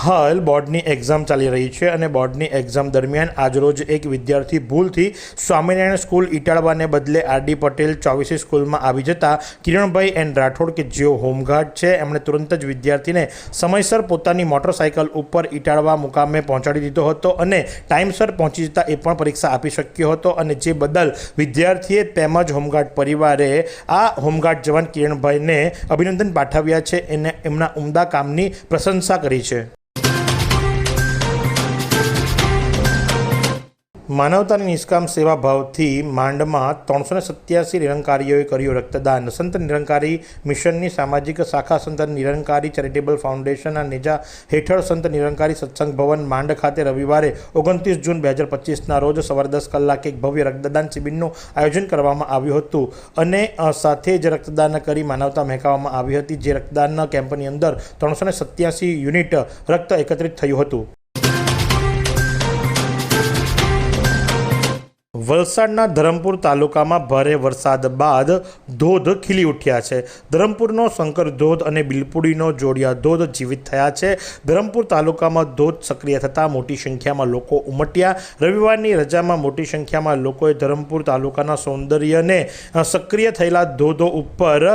હાલ બોર્ડની એક્ઝામ ચાલી રહી છે અને બોર્ડની એક્ઝામ દરમિયાન આજરોજ એક વિદ્યાર્થી ભૂલથી સ્વામિનારાયણ સ્કૂલ ઇટાળવાને બદલે આરડી પટેલ ચોવીસી સ્કૂલમાં આવી જતા કિરણભાઈ એન રાઠોડ, કે જેઓ હોમગાર્ડ છે, એમણે તુરંત જ વિદ્યાર્થીને સમયસર પોતાની મોટરસાયકલ ઉપર ઇટાળવા મુકામે પહોંચાડી દીધો હતો અને ટાઈમસર પહોંચી જતા એ પણ પરીક્ષા આપી શક્યો હતો અને જે બદલ વિદ્યાર્થીએ તેમજ હોમગાર્ડ પરિવારે આ હોમગાર્ડ જવાન કિરણભાઈને અભિનંદન પાઠવ્યા છે, એને એમના ઉમદા કામની પ્રશંસા કરી છે. માનવતાની નિષ્કામ સેવા ભાવથી માંડમાં ત્રણસો ને સત્યાસી નિરંકારીઓએ કર્યું રક્તદાન. સંત નિરંકારી મિશનની સામાજિક શાખા સંત નિરંકારી ચેરિટેબલ ફાઉન્ડેશનના નેજા હેઠળ સંત નિરંકારી સત્સંગ ભવન માંડ ખાતે રવિવારે ઓગણત્રીસ જૂન બે હજાર પચીસના રોજ સવારે દસ કલાકે એક ભવ્ય રક્તદાન શિબિરનું આયોજન કરવામાં આવ્યું હતું અને સાથે જ રક્તદાન કરી માનવતા મહેકાવવામાં આવી હતી, જે રક્તદાનના કેમ્પની અંદર ત્રણસો સત્યાસી યુનિટ રક્ત એકત્રિત થયું હતું. વલસાડના ધરમપુર તાલુકામાં ભારે વરસાદ બાદ ધોધ ખીલી ઉઠ્યા છે. ધરમપુરનો શંકર ધોધ અને બિલપુડીનો જોડિયા ધોધ જીવિત થયા છે. ધરમપુર તાલુકામાં ધોધ સક્રિય થતાં મોટી સંખ્યામાં લોકો ઉમટ્યા. રવિવારની રજામાં મોટી સંખ્યામાં લોકોએ ધરમપુર તાલુકાના સૌંદર્યને સક્રિય થયેલા ધોધો ઉપર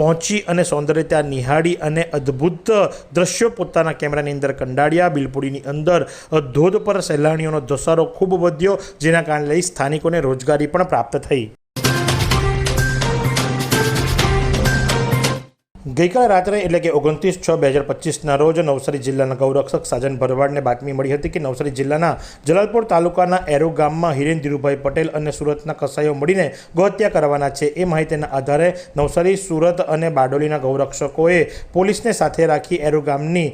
પહોંચી અને સૌંદર્યતા નિહાળી અને અદ્ભુત દ્રશ્યો પોતાના કેમેરાની અંદર કંડાળ્યા. બિલપુડીની અંદર ધોધ પર સહેલાણીઓનો ધસારો ખૂબ વધ્યો, જેના કારણે લઈ સ્થાનિકોને રોજગારી પણ પ્રાપ્ત થઈ. ગઈકાલે રાત્રે, એટલે કે ઓગણત્રીસ છ બે હજાર પચીસના રોજ નવસારી જિલ્લાના ગૌરક્ષક સાજન ભરવાડને બાતમી મળી હતી કે નવસારી જિલ્લાના જલાલપોર તાલુકાના એરો ગામમાં હિરેન ધીરુભાઈ પટેલ અને સુરતના કસાઈઓ મળીને ગોહત્યા કરવાના છે. એ માહિતીના આધારે નવસારી, સુરત અને બારડોલીના ગૌરક્ષકોએ પોલીસને સાથે રાખી એરો ગામની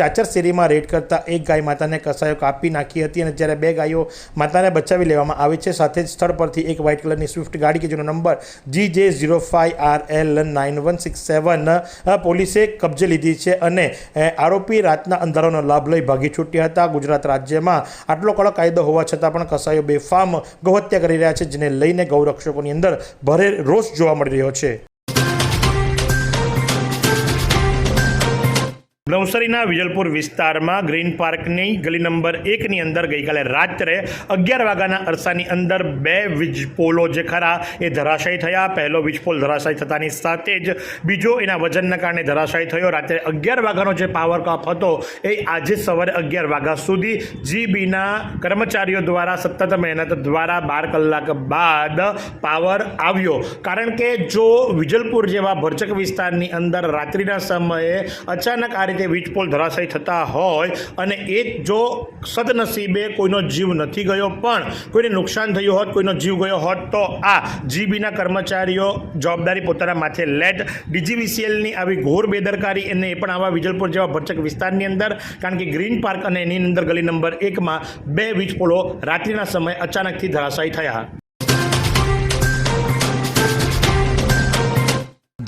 ચાચર શેરીમાં રેડ કરતા એક ગાય માતાને કસાયો કાપી નાખી હતી અને જ્યારે બે ગાયો માતાને બચાવી લેવામાં આવી છે, સાથે જ સ્થળ પરથી એક વ્હાઇટ કલરની સ્વિફ્ટ ગાડી કે જેનો number G J zero five R L nine one six seven પોલીસે કબજે લીધી છે અને આરોપી રાતના અંધારાનો લાભ લઈ ભાગી છૂટ્યા હતા. ગુજરાત રાજ્યમાં આટલો કડક કાયદો હોવા છતાં પણ કસાઈઓ બેફામ ગૌહત્યા કરી રહ્યા છે, જેને લઈને ગૌરક્ષકોની અંદર ભારે રોષ જોવા મળી રહ્યો છે. નવસારીના વિજલપુર વિસ્તારમાં ગ્રીન પાર્કની ગલી નંબર એકની અંદર ગઈકાલે રાત્રે અગિયાર વાગ્યાના અરસાની અંદર બે વીજ પોલો જે ખરા એ ધરાશાયી થયા. પહેલો વીજ પોલ ધરાશાયી થતાની સાથે જ બીજો એના વજનના કારણે ધરાશાયી થયો. રાત્રે અગિયાર વાગ્યાનો જે પાવર કપ હતો એ આજે સવારે અગિયાર વાગ્યા સુધી જીબીના કર્મચારીઓ દ્વારા સતત મહેનત દ્વારા બાર કલાક બાદ પાવર આવ્યો. કારણ કે જો વિજલપુર જેવા ભરચક વિસ્તારની અંદર રાત્રિના સમયે અચાનક આ રીતે વીજ પોલ ધરાશાયી થતા હોય અને એ જો સદનસીબે કોઈનો જીવ નથી ગયો, પણ કોઈને નુકસાન થયું હોત, કોઈનો જીવ ગયો હોત, તો આ જીબીના કર્મચારીઓ જવાબદારી પોતાના માથે લેટ ડીજીવીસીએલની આવી ઘોર બેદરકારી અને એ પણ આવા વિજલપુર જેવા ભરચક વિસ્તારની અંદર, કારણ કે ગ્રીન પાર્ક અને એની અંદર ગલી નંબર એકમાં બે વીજપોલો રાત્રિના સમયે અચાનકથી ધરાશાયી થયા.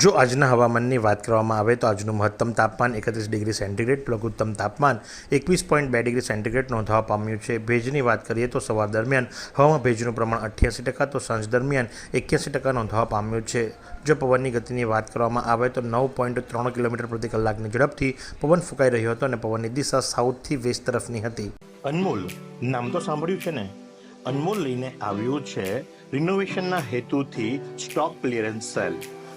જો આજના હવામાનની વાત કરવામાં આવે તો આજનું મહત્તમ તાપમાન એકત્રીસ ડિગ્રી સેન્ટીગ્રેડ, લઘુત્તમ તાપમાન એકવીસ પોઈન્ટ બે ડિગ્રી સેન્ટીગ્રેડ નોંધવા પામ્યું છે. ભેજની વાત કરીએ તો સવાર દરમિયાન હવામાં ભેજનું પ્રમાણ અઠ્યાસી ટકા તો સાંજ દરમિયાન એક્યાસી ટકા નોંધવા પામ્યું છે. જો પવનની ગતિની વાત કરવામાં આવે તો નવ પોઈન્ટ ત્રણ કિલોમીટર પ્રતિ કલાકની ઝડપથી પવન ફૂંકાઈ રહ્યો હતો અને પવનની દિશા સાઉથથી વેસ્ટ તરફની હતી. અનમોલ નામ તો સાંભળ્યું છે ને? અનમોલ લઈને આવ્યું છે રિનોવેશનના હેતુથી stock clearance cell.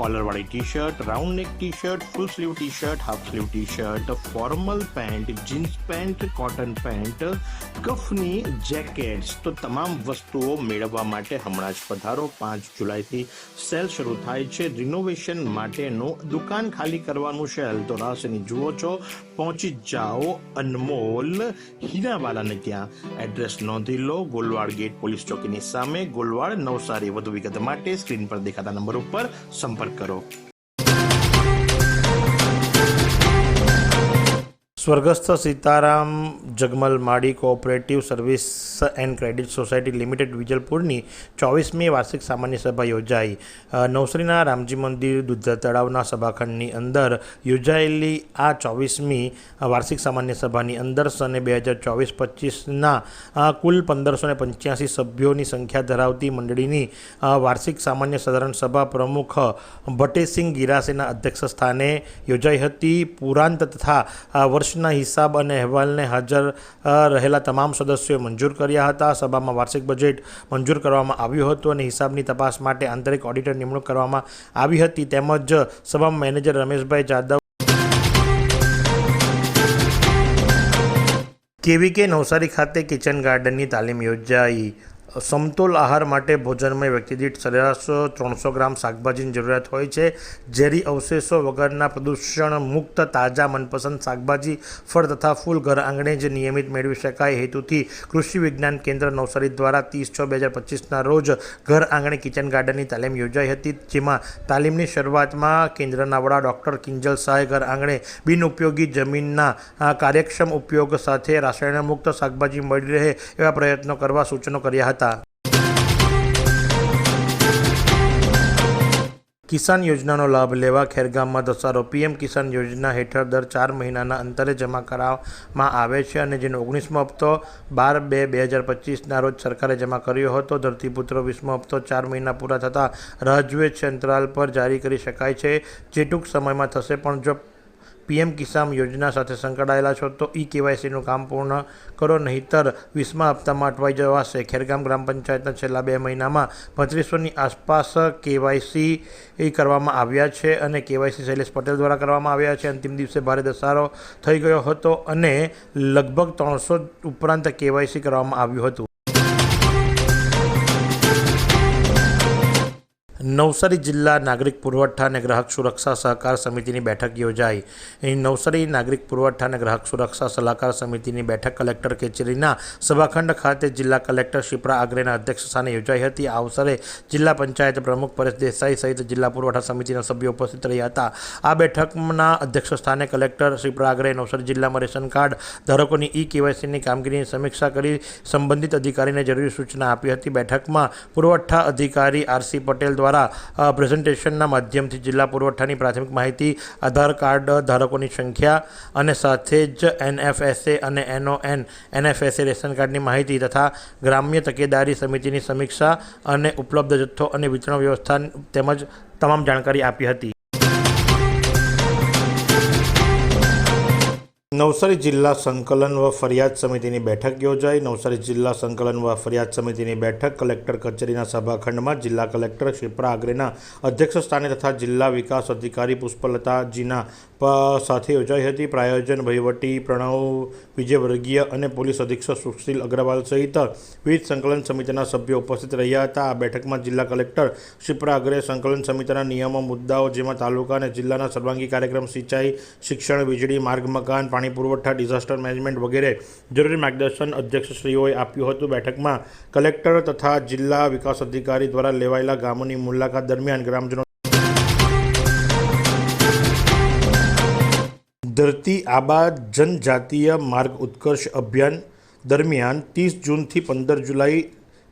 કોલરવાળી T shirt round neck T shirt full sleeve T shirt half sleeve T shirt formal pant jeans pant cotton pant કફની jackets તો તમામ વસ્તુઓ મેળવવા માટે હમણાં જ પધારો. પાંચ જુલાઈથી સેલ શરૂ થાય છે. રિનોવેશન માટેનું દુકાન ખાલી કરવાનું હાલ તો રાસની જુઓ છો. પહોંચી જાઓ અનમોલ હીરાવાલાને ત્યાં. એડ્રેસ નોંધી લો. ગોલવાડ ગેટ પોલીસ ચોકીની સામે. ગોલવાડ નવસારી વધુ વિગત માટે સ્ક્રીન પર દેખાતા નંબર ઉપર સંપર્ક કરો સ્વર્ગસ્થ Sitaram Jagmal Madi cooperative service and credit society limited વિજલપુરની ચોવીસમી વાર્ષિક સામાન્ય સભા યોજાઈ. નવસરીના રામજી મંદિર દુધા તળાવના સભાખંડની અંદર યોજાયેલી આ ચોવીસમી વાર્ષિક સામાન્ય સભાની અંદર સને બે હજાર ચોવીસ પચીસના કુલ પંદરસો ને પંચ્યાસી સભ્યોની સંખ્યા ધરાવતી મંડળીની વાર્ષિક સામાન્ય સાધારણ સભા પ્રમુખ ભટ્ટેસિંહ ગિરાસેના અધ્યક્ષ સ્થાને યોજાઈ હતી. પુરાંત તથા અ, વર્ષના હિસાબ અને અહેવાલને હાજર રહેલા તમામ સદસ્યોએ મંજૂર કર્યા હતા. સભામાં વાર્ષિક બજેટ મંજૂર કરવામાં આવ્યું હતું અને હિસાબની તપાસ માટે આંતરિક ઓડિટર નિમણૂક કરવામાં આવી હતી. તેમજ સભામાં મેનેજર રમેશભાઈ જાદવ કેવીકે નવસારી ખાતે કિચન ગાર્ડનની તાલીમ યોજાઈ. સમતોલ આહાર માટે ભોજનમય વ્યક્તિ દીઠ સરેરાશ ત્રણસો ગ્રામ શાકભાજીની જરૂરિયાત હોય છે. ઝેરી અવશેષો વગરના પ્રદૂષણ મુક્ત તાજા મનપસંદ શાકભાજી, ફળ તથા ફૂલ ઘર આંગણે જ નિયમિત મેળવી શકાય. હેતુથી કૃષિ વિજ્ઞાન કેન્દ્ર નવસારી દ્વારા ત્રીસ છ બે હજાર પચીસના રોજ ઘર આંગણે કિચન ગાર્ડનની તાલીમ યોજાઈ હતી, જેમાં તાલીમની શરૂઆતમાં કેન્દ્રના વડા ડૉક્ટર કિંજલ શાહે ઘર આંગણે બિનઉપયોગી જમીનના કાર્યક્ષમ ઉપયોગ સાથે રાસાયણમુક્ત શાકભાજી મળી રહે એવા પ્રયત્નો કરવા સૂચનો કર્યા હતા. કિસાન યોજનાનો લાભ લેવા ખેરગામમાં ધસારો પીએમ કિસાન યોજના હેઠળ દર ચાર મહિનાના અંતરે જમા કરાવવામાં આવે છે અને જેનો ઓગણીસમો હપ્તો બાર બે બે હજાર પચીસના રોજ સરકારે જમા કર્યો હતો. ધરતીપુત્રો વીસમો હપ્તો ચાર મહિના પૂરા થતાં રાહ જુએ છે અંતરાલ પર જારી કરી શકાય છે. જે ટૂંક સમયમાં થશે પણ જો પીએમ કિસાન યોજના સાથે સંકળાયેલા છો, તો ઈ કેવાયસીનું કામ પૂર્ણ કરો, નહીતર વીસમા હપ્તામાં અટવાઈ જવાશે. ખેરગામ ગ્રામ પંચાયતના છેલ્લા બે મહિનામાં પત્રીસોની આસપાસ કેવાયસી કરવામાં આવ્યા છે અને કેવાયસી શૈલેષ પટેલ દ્વારા કરવામાં આવ્યા છે. અંતિમ દિવસે ભારે ધસારો થઈ ગયો હતો અને લગભગ ત્રણસો ઉપરાંત કેવાયસી કરવામાં આવ્યું હતું. નવસારી જિલ્લા નાગરિક પુરવઠા અને ગ્રાહક સુરક્ષા સહકાર સમિતિની બેઠક યોજાઈ. અહીં નવસારી નાગરિક પુરવઠા અને ગ્રાહક સુરક્ષા સલાહકાર સમિતિની બેઠક કલેક્ટર કચેરીના સભાખંડ ખાતે જિલ્લા કલેક્ટર શિપ્રા આગ્રેના અધ્યક્ષ સ્થાને યોજાઈ હતી. આ અવસરે જિલ્લા પંચાયત પ્રમુખ પરેશ દેસાઈ સહિત જિલ્લા પુરવઠા સમિતિના સભ્યો ઉપસ્થિત રહ્યા હતા. આ બેઠકના અધ્યક્ષ સ્થાને કલેક્ટર શિપ્રા આગ્રે નવસારી જિલ્લામાં રેશન કાર્ડ ધારકોની ઈ કેવાયસીની કામગીરીની સમીક્ષા કરી સંબંધિત અધિકારીને જરૂરી સૂચના આપી હતી. બેઠકમાં પુરવઠા અધિકારી આરસી પટેલ દ્વારા અ, પ્રેઝન્ટેશનના માધ્યમથી જિલ્લા પુરવઠાની પ્રાથમિક માહિતી આધાર કાર્ડ ધારકોની સંખ્યા અને સાથે જ એનએફએસએ અને એનઓએન એનએફએસએ રેશન કાર્ડની માહિતી તથા ગ્રામ્ય તકેદારી સમિતિની સમીક્ષા અને ઉપલબ્ધ જથ્થો અને વિતરણ વ્યવસ્થા તેમજ તમામ જાણકારી આપી હતી. નવસારી જિલ્લા સંકલન વ ફરિયાદ સમિતિની બેઠક યોજાઈ. નવસારી જિલ્લા સંકલન વ ફરિયાદ સમિતિની બેઠક કલેક્ટર કચેરીના સભાખંડમાં જિલ્લા કલેક્ટર શિપ્રા આગ્રેના અધ્યક્ષ સ્થાને તથા જિલ્લા વિકાસ અધિકારી પુષ્પલતાજીના સાથે યોજાઈ હતી. પ્રાયોજન વહીવટી પ્રણવ વિજયવર્ગીય અને પોલીસ અધિક્ષક સુશીલ અગ્રવાલ સહિત વિવિધ સંકલન સમિતિના સભ્યો ઉપસ્થિત રહ્યા હતા. આ બેઠકમાં જિલ્લા કલેક્ટર શિપ્રા આગ્રે સંકલન સમિતિના નિયમો, મુદ્દાઓ જેમાં તાલુકા અને જિલ્લાના સર્વાંગી કાર્યક્રમ સિંચાઈ, શિક્ષણ, વીજળી, માર્ગ મકાન, પાણી પુરવઠા ડિઝાસ્ટર મેનેજમેન્ટ વગેરે જરૂરી માર્ગદર્શન અધ્યક્ષશ્રીઓએ આપ્યું હતું. બેઠકમાં કલેક્ટર તથા જિલ્લા વિકાસ અધિકારી દ્વારા લેવાયેલા ગામોની મુલાકાત દરમિયાન ગ્રામજનો ધરતી આબા જનજાતીય માર્ગ ઉત્કર્ષ અભિયાન દરમિયાન ત્રીસ જૂનથી પંદર જુલાઈ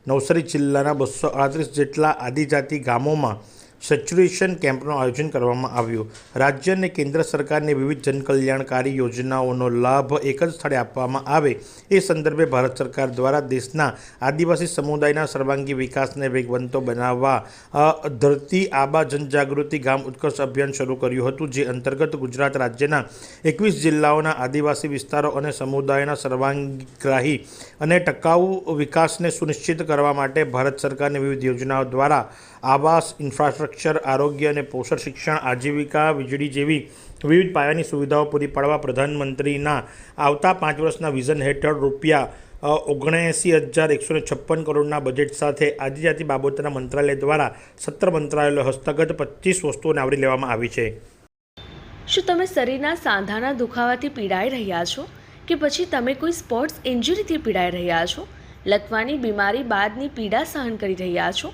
નવસારી જિલ્લાના બસો આડત્રીસ જેટલા આદિજાતિ ગામોમાં સેચ્યુરેશન કેમ્પનું આયોજન કરવામાં આવ્યું. રાજ્ય અને કેન્દ્ર સરકારની વિવિધ જનકલ્યાણકારી યોજનાઓનો લાભ એક જ સ્થળે આપવામાં આવે એ સંદર્ભે ભારત સરકાર દ્વારા દેશના આદિવાસી સમુદાયના સર્વાંગી વિકાસને વેગવંતો બનાવવા ધરતી આબા જનજાગૃતિ ગામ ઉત્કર્ષ અભિયાન શરૂ કર્યું હતું, જે અંતર્ગત ગુજરાત રાજ્યના એકવીસ જિલ્લાઓના આદિવાસી વિસ્તારો અને સમુદાયના સર્વાંગીગ્રાહી અને ટકાઉ વિકાસને સુનિશ્ચિત કરવા માટે ભારત સરકારની વિવિધ યોજનાઓ દ્વારા આવાસ, ઇન્ફ્રાસ્ટ્રક્ચર, આરોગ્ય અને પોષણ શિક્ષણ, આજીવિકા, વીજળી જેવી વિવિધ પાયાની સુવિધાઓ પૂરી પાડવા પ્રધાનમંત્રીના આવતા પાંચ વર્ષના વિઝન હેઠળ રૂપિયા ઓગણએંસી હજાર એકસો ને છપ્પન કરોડના બજેટ સાથે આદિજાતિ બાબતોના મંત્રાલય દ્વારા સત્તર મંત્રાલયો હસ્તગત પચીસ વસ્તુઓને આવરી લેવામાં આવી છે. શું તમે શરીરના સાંધાના દુખાવાથી પીડાઈ રહ્યા છો? કે પછી તમે કોઈ સ્પોર્ટ્સ ઇન્જરીથી પીડાઈ રહ્યા છો? લકવાની બીમારી બાદની પીડા સહન કરી રહ્યા છો?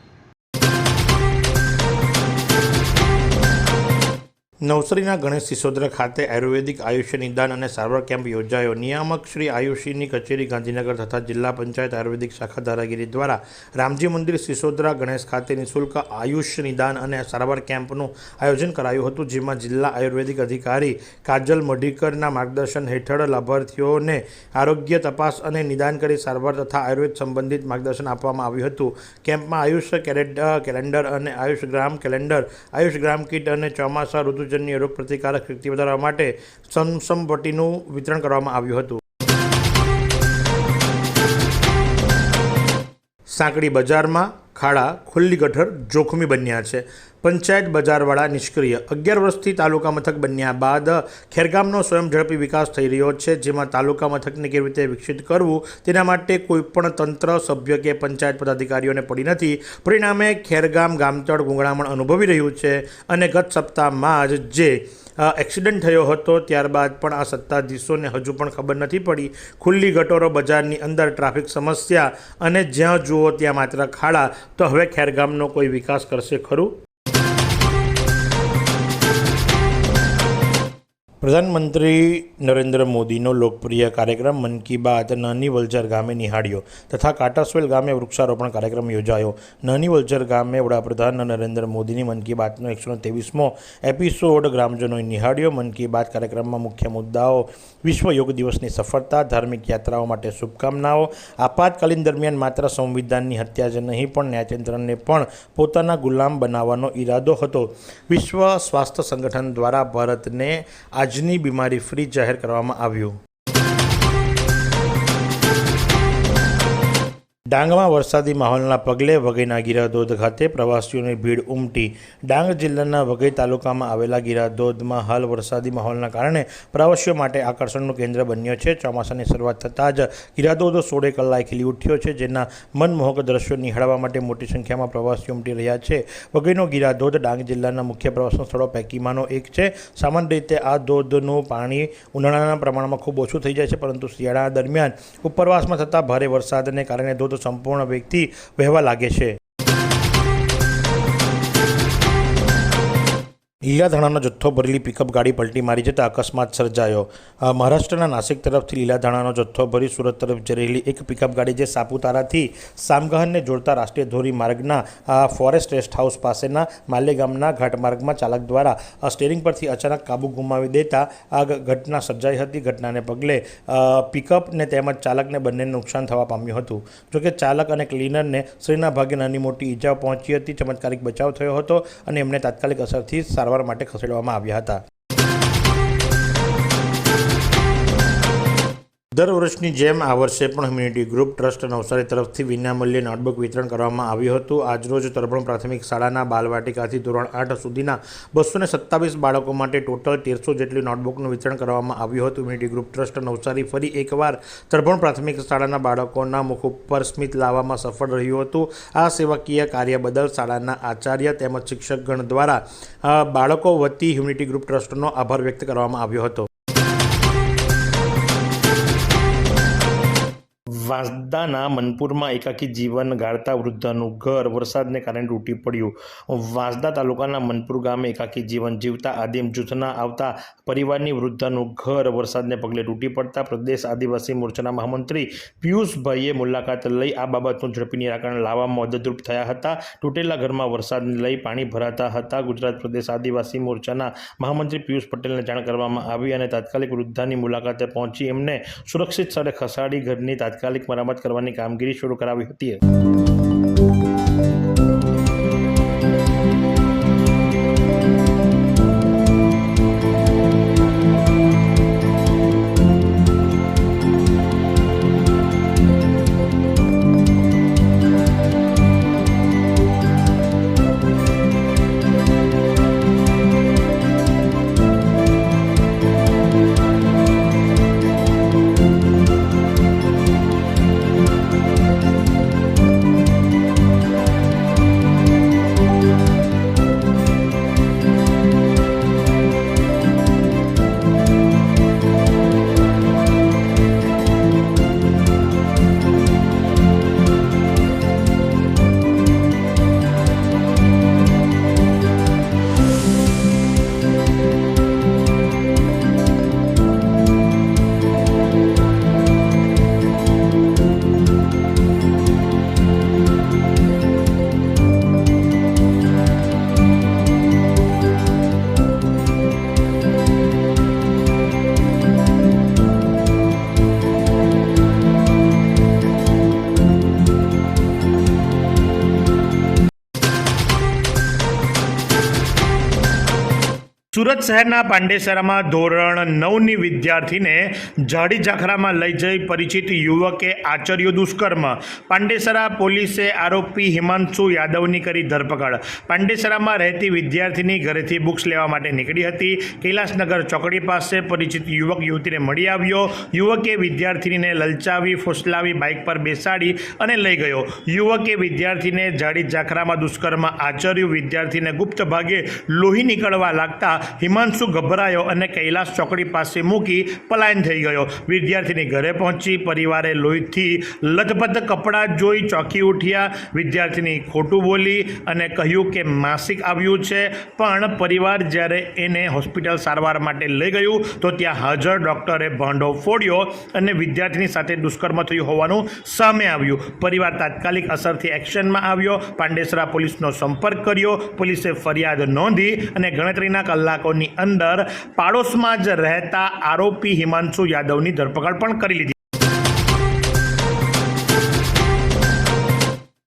નવસારીના ગણેશ સિસોદરા ખાતે આયુર્વેદિક આયુષ્ય નિદાન અને સારવાર કેમ્પ યોજાયો. નિયામક શ્રી આયુષીની કચેરી ગાંધીનગર તથા જિલ્લા પંચાયત આયુર્વેદિક શાખા ધારાગીરી દ્વારા રામજી મંદિર સિસોદરા ગણેશ ખાતે નિઃશુલ્ક આયુષ્ય નિદાન અને સારવાર કેમ્પનું આયોજન કરાયું હતું, જેમાં જિલ્લા આયુર્વેદિક અધિકારી કાજલ મઢીકરના માર્ગદર્શન હેઠળ લાભાર્થીઓને આરોગ્ય તપાસ અને નિદાન કરી સારવાર તથા આયુર્વેદ સંબંધિત માર્ગદર્શન આપવામાં આવ્યું હતું. કેમ્પમાં આયુષ કેલેન્ડ, કેલેન્ડર અને આયુષ ગ્રામ કેલેન્ડર આયુષ ગ્રામ કીટ અને ચોમાસા ઋતુજન્ય રોગ પ્રતિકારક શક્તિ વધારવા માટે સમસમવટીનું વિતરણ કરવામાં આવ્યું હતું. સાંકડી બજારમાં ખાડા, ખુલ્લી ગઠર જોખમી બન્યા છે. પંચાયત બજારવાળા નિષ્ક્રિય. અગિયાર વર્ષથી તાલુકા મથક બન્યા બાદ ખેરગામનો સ્વયં ઝડપી વિકાસ થઈ રહ્યો છે, જેમાં તાલુકા મથકને કેવી રીતે વિકસિત કરવું તેના માટે કોઈપણ તંત્ર, સભ્ય કે પંચાયત પદાધિકારીઓને પડી નથી. પરિણામે ખેરગામ ગામતળ ગુંગળામણ અનુભવી રહ્યું છે અને ગત સપ્તાહમાં જ જે એક્સિડન્ટ થયો હતો ત્યારબાદ પણ આ સત્તાધીશોને હજુ પણ ખબર નથી પડી. ખુલ્લી ગટોરો બજારની અંદર ટ્રાફિક સમસ્યા અને જ્યાં જુઓ ત્યાં માત્ર ખાડા. તો હવે ખેરગામનો કોઈ વિકાસ કરશે ખરું? પ્રધાનમંત્રી નરેન્દ્ર મોદીનો લોકપ્રિય કાર્યક્રમ મન કી બાત નાની વલઝર ગામે નિહાળ્યો તથા કાટાસવેલ ગામે વૃક્ષારોપણ કાર્યક્રમ યોજાયો. નાની વલઝર ગામે વડાપ્રધાન નરેન્દ્ર મોદીની મન કી બાતનો એકસો ત્રેવીસમો એપિસોડ ગ્રામજનોએ નિહાળ્યો. મન કી બાત કાર્યક્રમમાં મુખ્ય મુદ્દાઓ વિશ્વ યોગ દિવસની સફળતા, ધાર્મિક યાત્રાઓ માટે શુભકામનાઓ, આપાતકાલીન દરમિયાન માત્ર સંવિધાનની હત્યા જ નહીં, પણ ન્યાયતંત્રને પણ પોતાના ગુલામ બનાવવાનો ઈરાદો હતો. વિશ્વ સ્વાસ્થ્ય સંગઠન દ્વારા ભારતને આજની બીમારી ફ્રી જાહેર કરવામાં આવ્યું. ડાંગમાં વરસાદી માહોલના પગલે વઘઈના ગિરાધોધ ખાતે પ્રવાસીઓની ભીડ ઉમટી. ડાંગ જિલ્લાના વઘઈ તાલુકામાં આવેલા ગિરાધોધમાં હાલ વરસાદી માહોલના કારણે પ્રવાસીઓ માટે આકર્ષણનું કેન્દ્ર બન્યો છે. ચોમાસાની શરૂઆત થતાં જ ગીરાધોધ સોળે કલાક ખીલી ઉઠ્યો છે, જેના મનમોહક દ્રશ્યો નિહાળવા માટે મોટી સંખ્યામાં પ્રવાસીઓ ઉમટી રહ્યા છે. વઘઈનો ગિરાધોધ ડાંગ જિલ્લાના મુખ્ય પ્રવાસન સ્થળો પૈકીમાંનો એક છે. સામાન્ય રીતે આ ધોધનું પાણી ઉનાળાના પ્રમાણમાં ખૂબ ઓછું થઈ જાય છે, પરંતુ શિયાળા દરમિયાન ઉપરવાસમાં થતા ભારે વરસાદને કારણે ધોધ સંપૂર્ણ વ્યક્તિ વહેવા લાગે છે. લીલા ધાણાનો જથ્થો ભરેલી પિકઅપ ગાડી પલટી મારી જતાં અકસ્માત સર્જાયો. મહારાષ્ટ્રના નાસિક તરફથી લીલા ધાણાનો જથ્થો ભરી સુરત તરફ જઈ રહેલી એક પિકઅપ ગાડી જે સાપુતારાથી સામગહનને જોડતા રાષ્ટ્રીય ધોરી માર્ગના ફોરેસ્ટ રેસ્ટ હાઉસ પાસેના માલેગામના ઘાટમાર્ગમાં ચાલક દ્વારા સ્ટેરિંગ પરથી અચાનક કાબુ ગુમાવી દેતા આ ઘટના સર્જાઈ હતી. ઘટનાને પગલે પિકઅપને તેમજ ચાલકને બંનેને નુકસાન થવા પામ્યું હતું. જોકે ચાલક અને ક્લીનરને શ્રીના ભાગે નાની મોટી ઈજાઓ પહોંચી હતી. ચમત્કારિક બચાવ થયો હતો અને એમને તાત્કાલિક અસરથી સારવાર માટે ખસેડવામાં આવ્યા હતા. દર વર્ષની જેમ આ વર્ષે પણ હ્યુમિનિટી ગ્રુપ ટ્રસ્ટ નવસારી તરફથી વિનામૂલ્યે નોટબુક વિતરણ કરવામાં આવ્યું હતું. આજરોજ તરભણ પ્રાથમિક શાળાના બાલવાટિકાથી ધોરણ આઠ સુધીના બસો સત્તાવીસ બાળકો માટે ટોટલ તેરસો જેટલી નોટબુકનું વિતરણ કરવામાં આવ્યું હતું. હ્યુમિનિટી ગ્રુપ ટ્રસ્ટ નવસારી ફરી એકવાર તરભણ પ્રાથમિક શાળાના બાળકોના મુખ ઉપર સ્મિત લાવવામાં સફળ રહ્યું હતું. આ સેવાકીય કાર્ય બદલ શાળાના આચાર્ય તેમજ શિક્ષકગણ દ્વારા બાળકો વતી હ્યુમિનિટી ગ્રુપ ટ્રસ્ટનો આભાર વ્યક્ત કરવામાં આવ્યો હતો. વાંસદાના મનપુરમાં એકાકી જીવન ગાળતા વૃદ્ધનું ઘર વરસાદને કારણે તૂટી પડ્યું. વાંસદા તાલુકાના મનપુર ગામે એકાકી જીવન જીવતા આદિમ જૂથના આવતા પરિવારની વૃદ્ધનું ઘર વરસાદને પગલે તૂટી પડતા પ્રદેશ આદિવાસી મોરચાના મહામંત્રી પિયુષભાઈએ મુલાકાત લઈ આ બાબતનું ઝડપી નિરાકરણ લાવવામાં મદદરૂપ થયા હતા. તૂટેલા ઘરમાં વરસાદને લઈ પાણી ભરાતા હતા. ગુજરાત પ્રદેશ આદિવાસી મોરચાના મહામંત્રી પિયુષ પટેલને જાણ કરવામાં આવી અને તાત્કાલિક વૃદ્ધાની મુલાકાતે પહોંચી એમને સુરક્ષિત સ્થળે ખસાડી ઘરની તાત્કાલિક મરામત કરવાની કામગીરી શરૂ કરાવી હતી. સુરત શહેરના પાંડેસરામાં ધોરણ નવની વિદ્યાર્થીને જાડી ઝાખરામાં લઈ જઈ પરિચિત યુવકે આચર્યું દુષ્કર્મ. પાંડેસરા પોલીસે આરોપી હિમાંશુ યાદવની કરી ધરપકડ. પાંડેસરામાં રહેતી વિદ્યાર્થીની ઘરેથી બુક્સ લેવા માટે નીકળી હતી. કૈલાસનગર ચોકડી પાસે પરિચિત યુવક યુવતીને મળી આવ્યો. યુવકે વિદ્યાર્થીનીને લલચાવી, ફોસલાવી, બાઇક પર બેસાડી અને લઈ ગયો. યુવકે વિદ્યાર્થીને જાડી ઝાખરામાં દુષ્કર્મ આચર્યું. વિદ્યાર્થીને ગુપ્ત ભાગે લોહી નીકળવા લાગતા હિમાંશુ ગભરાયો અને કૈલાસ ચોકડી પાસે મૂકી પલાયન થઈ ગયો. વિદ્યાર્થીની ઘરે પહોંચી પરિવારે લોહીથી લથપથ કપડાં જોઈ ચોંકી ઉઠ્યા. વિદ્યાર્થીની ખોટું બોલી અને કહ્યું કે માસિક આવ્યું છે, પણ પરિવાર જ્યારે એને હોસ્પિટલ સારવાર માટે લઈ ગયું, તો ત્યાં હાજર ડૉક્ટરે ભાંડો ફોડ્યો અને વિદ્યાર્થીની સાથે દુષ્કર્મ થયું હોવાનું સામે આવ્યું. પરિવાર તાત્કાલિક અસરથી એક્શનમાં આવ્યો. પાંડેસરા પોલીસનો સંપર્ક કર્યો. પોલીસે ફરિયાદ નોંધી અને ગણતરીના કલાકોની અંદર પાડોશમાં જ રહેતા આરોપી હિમાંશુ યાદવની ધરપકડ પણ કરી લીધી.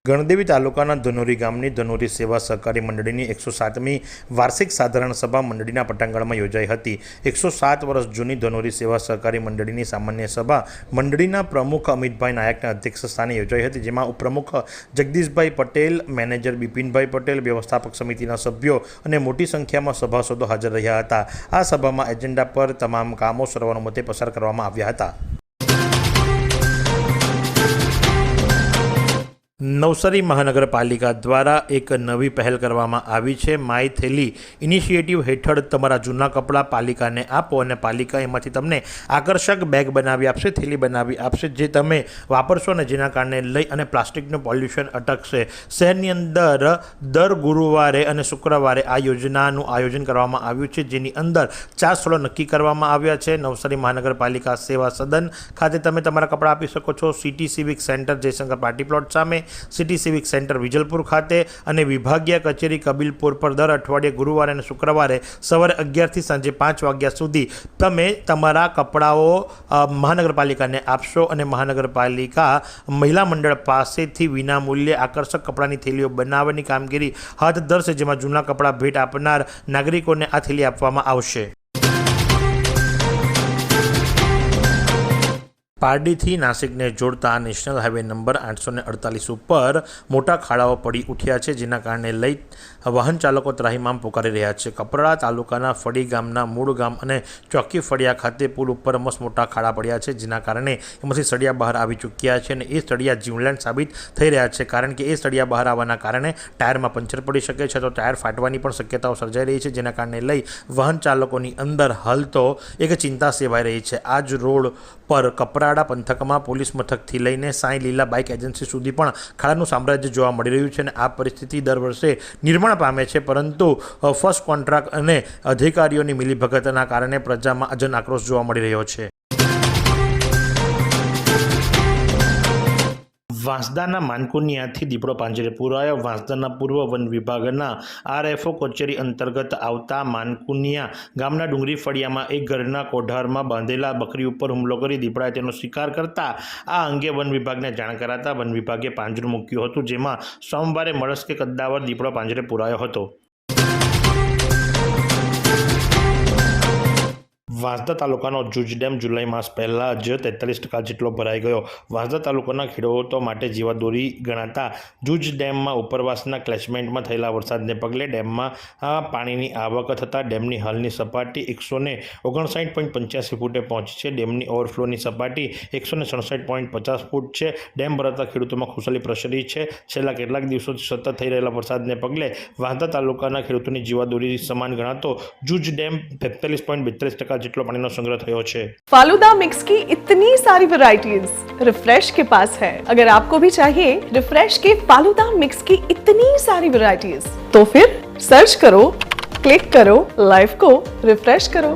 ગણદેવી તાલુકાના ધનોરી ગામની ધનોરી સેવા સહકારી મંડળીની એકસો સાતમી વાર્ષિક સાધારણ સભા મંડળીના પટાંગણમાં યોજાઈ હતી. એકસો સાત વર્ષ જૂની ધનોરી સેવા સહકારી મંડળીની સામાન્ય સભા મંડળીના પ્રમુખ અમિતભાઈ નાયકના અધ્યક્ષ સ્થાને યોજાઈ હતી, જેમાં ઉપપ્રમુખ જગદીશભાઈ પટેલ, મેનેજર બિપિનભાઈ પટેલ, વ્યવસ્થાપક સમિતિના સભ્યો અને મોટી સંખ્યામાં સભાસદો હાજર રહ્યા હતા. આ સભામાં એજન્ડા પર તમામ કામો સર્વાનુમતે પસાર કરવામાં આવ્યા હતા. નવસારી મહાનગરપાલિકા દ્વારા એક નવી પહેલ કરવામાં આવી છે. માય થેલી ઇનિશિયેટિવ હેઠળ તમારા જૂના કપડાં પાલિકાને આપો અને પાલિકા એમાંથી તમને આકર્ષક બેગ બનાવી આપશે, થેલી બનાવી આપશે, જે તમે વાપરશો અને જેના કારણે લઈ અને પ્લાસ્ટિકનું પોલ્યુશન અટકશે. શહેરની અંદર દર ગુરુવારે અને શુક્રવારે આ યોજનાનું આયોજન કરવામાં આવ્યું છે, જેની અંદર ચાર સ્થળો નક્કી કરવામાં આવ્યા છે. નવસારી મહાનગરપાલિકા સેવા સદન ખાતે તમે તમારા કપડાં આપી શકો છો. City civic centre Jayshankar party plot સામે સિટી સિવિક સેન્ટર વિજલપુર ખાતે અને વિભાગીય કચેરી કબીલપુર પર દર અઠવાડિયે ગુરુવારે અને શુક્રવારે સવારે અગિયારથી સાંજે પાંચ વાગ્યા સુધી તમે તમારા કપડાઓ મહાનગરપાલિકાને આપશો અને મહાનગરપાલિકા મહિલા મંડળ પાસેથી વિનામૂલ્યે આકર્ષક કપડાની થેલીઓ બનાવવાની કામગીરી હાથ ધરશે, જેમાં જૂના કપડાં ભેટ આપનાર નાગરિકોને આ થેલી આપવામાં આવશે. પારડીથી નાસિકને જોડતા નેશનલ હાઈવે નંબર આઠસો અડતાલીસ ઉપર મોટા ખાડાઓ પડી ઉઠ્યા છે, જેના કારણે લઈ વાહન ચાલકો ત્રાહિમામ પોકારી રહ્યા છે. કપરાડા તાલુકાના ફળી ગામના મૂળ ગામ અને ચોકી ફળિયા ખાતે પુલ ઉપર મસ્ત મોટા ખાડા પડ્યા છે, જેના કારણે એમાંથી સળિયા બહાર આવી ચૂક્યા છે અને એ સળિયા જીવલેણ સાબિત થઈ રહ્યા છે. કારણ કે એ સળિયા બહાર આવવાના કારણે ટાયરમાં પંચર પડી શકે છે તો ટાયર ફાટવાની પણ શક્યતાઓ સર્જાઈ રહી છે, જેના કારણે લઈ વાહન ચાલકોની અંદર હાલ તો એક ચિંતા સેવાઈ રહી છે. આ જ રોડ પર કપરાડા લુણાવાડા પંથકમાં પોલીસ મથકથી લઈને સાંઈ લીલા બાઇક એજન્સી સુધી પણ ખાડાનું સામ્રાજ્ય જોવા મળી રહ્યું છે અને આ પરિસ્થિતિ દર વર્ષે નિર્માણ પામે છે. પરંતુ ફર્સ્ટ કોન્ટ્રાક્ટ અને અધિકારીઓની મિલીભગતના કારણે પ્રજામાં અજન આક્રોશ જોવા મળી રહ્યો છે. વાંસદાના માનકુનિયાથી દીપડો પાંજરે પુરાયો. વાંસદાના પૂર્વ વન વિભાગના આરએફઓ કચેરી અંતર્ગત આવતા માનકુનિયા ગામના ડુંગરી ફળિયામાં એક ઘરના કોઢારમાં બાંધેલા બકરી ઉપર હુમલો કરી દીપડાએ તેનો શિકાર કરતા આ અંગે વન વિભાગને જાણ કરાતા વન વિભાગે પાંજરું મૂક્યું હતું, જેમાં સોમવારે મળસ્કે કદ્દાવર દીપડો પાંજરે પુરાયો હતો. વાંસદા તાલુકાનો જૂજ ડેમ જુલાઈ માસ પહેલાં જ તેતાલીસ ટકા જેટલો ભરાઈ ગયો. વાંસદા તાલુકાના ખેડૂતો માટે જીવાદોરી ગણાતા જૂજ ડેમમાં ઉપરવાસના ક્લેચમેન્ટમાં થયેલા વરસાદને પગલે ડેમમાં પાણીની આવક થતાં ડેમની હાલની સપાટી એકસો ને ઓગણસાઠ પોઈન્ટ પંચ્યાસી ફૂટે પહોંચી છે. ડેમની ઓવરફ્લોની સપાટી એકસો ને સડસઠ પોઈન્ટ પચાસ ફૂટ છે. ડેમ ભરાતા ખેડૂતોમાં ખુશાલી પ્રસરી છે. છેલ્લા કેટલાક દિવસોથી સતત થઈ રહેલા વરસાદને પગલે વાંસદા તાલુકાના ખેડૂતોની જીવાદોરી સમાન ગણાતો જૂજ ડેમ તેતાલીસ પોઈન્ટ બેતાલીસ ટકા જેટલો પાણીનો સંગ્રહ થયો છે फालूदा मिक्स की इतनी सारी वैरायटीज रिफ्रेश के पास है अगर आपको भी चाहिए रिफ्रेश के फालूदा मिक्स की इतनी सारी वैरायटीज तो फिर सर्च करो क्लिक करो लाइफ को रिफ्रेश करो